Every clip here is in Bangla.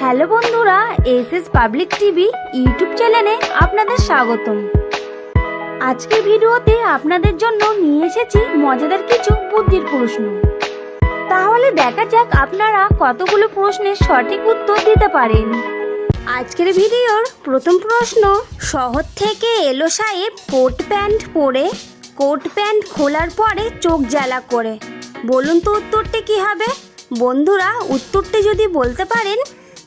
হ্যালো বন্ধুরা S S public TV YouTube চ্যানেলে আপনাদের স্বাগতম। আজকের ভিডিওতে আপনাদের জন্য নিয়ে এসেছি মজাদার কিছু বুদ্ধির প্রশ্ন। তাহলে দেখা যাক আপনারা কতগুলো প্রশ্নের সঠিক উত্তর দিতে পারেন। আজকের ভিডিওর প্রথম প্রশ্ন, শহর থেকে এলো সাহেব কোট প্যান্ট পরে কোট প্যান্ট খোলার পরে চোখ জ্বালা করে। বলুন তো উত্তরটি কী হবে? বন্ধুরা, উত্তরটি যদি বলতে পারেন,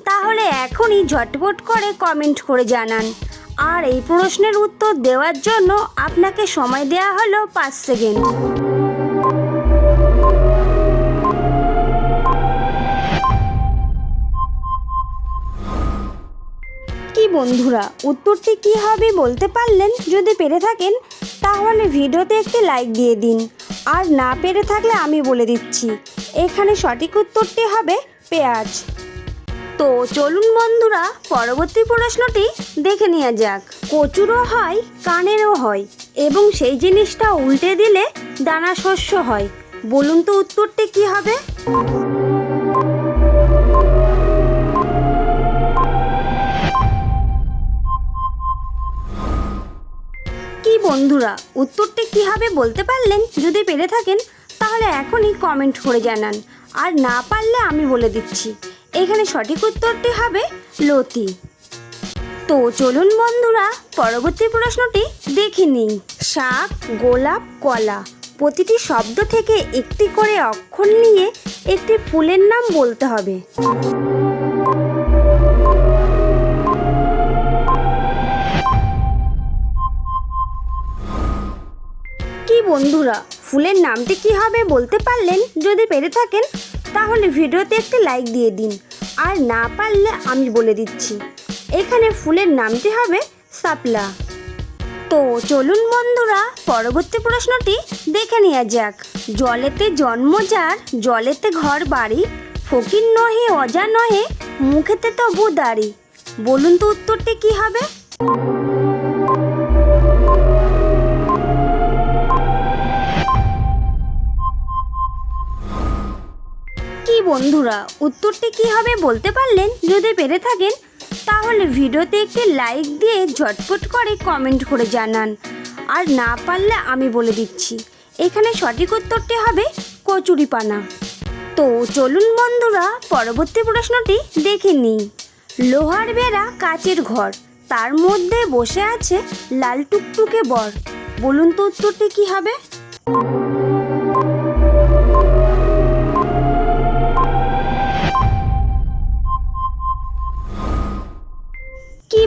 তাহলে এখনই ঝটপট করে কমেন্ট করে জানান। আর এই প্রশ্নের উত্তর দেওয়ার জন্য আপনাকে সময় দেওয়া হলো পাঁচ সেকেন্ড। কি বন্ধুরা, উত্তরটি কি হবে বলতে পারলেন? যদি পেরে থাকেন তাহলে ভিডিওতে একটি লাইক দিয়ে দিন। আর না পেরে থাকলে আমি বলে দিচ্ছি। এখানে সঠিক উত্তরটি হবে পেঁয়াজ। তো চলুন বন্ধুরা, পরবর্তী প্রশ্নটি দেখে নেওয়া যাক। কচুরও হয়, কানেরও হয়, এবং সেই জিনিসটা উল্টে দিলে দানা শস্য হয়। বলুন তো উত্তরটি কি হবে? বন্ধুরা, উত্তরটি কি হবে বলতে পারলেন? যদি পেরে থাকেন, তাহলে এখনই কমেন্ট করে জানান। আর না পারলে আমি বলে দিচ্ছি। এখানে সঠিক উত্তরটি হবে লতি। তো চলুন বন্ধুরা, পরবর্তী প্রশ্নটি দেখে নিই। শাক, গোলাপ, কলা প্রতিটি শব্দ থেকে একটি করে অক্ষর নিয়ে একটি ফুলের নাম বলতে হবে। বন্ধুরা, ফুলের নামটি কি হবে বলতে পারলেন? যদি পেরে থাকেন, তাহলে ভিডিওতে একটি লাইক দিয়ে দিন। আর না পারলে আমি বলে দিচ্ছি। এখানে ফুলের নামটি হবে সাপলা। তো চলুন বন্ধুরা, পরবর্তী প্রশ্নটি দেখে নেওয়া যাক। জলেতে জন্ম যার, জলেতে ঘর বাড়ি, ফকির নহে অজা নহে মুখেতে তবু দাড়ি। বলুন তো উত্তরটি কি হবে? কি বন্ধুরা, উত্তরটি কি হবে বলতে পারলেন? যদি পেরে থাকেন, তাহলে ভিডিওতে একটি লাইক দিয়ে ঝটপট করে কমেন্ট করে জানান। আর না পারলে আমি বলে দিচ্ছি, এখানে সঠিক উত্তরটি হবে কচুরিপানা। তো চলুন বন্ধুরা, পরবর্তী প্রশ্নটি দেখে নিই। লোহার বেড়া কাচের ঘর, তার মধ্যে বসে আছে লাল টুকটুকে বর। বলুন তো উত্তরটি কী হবে?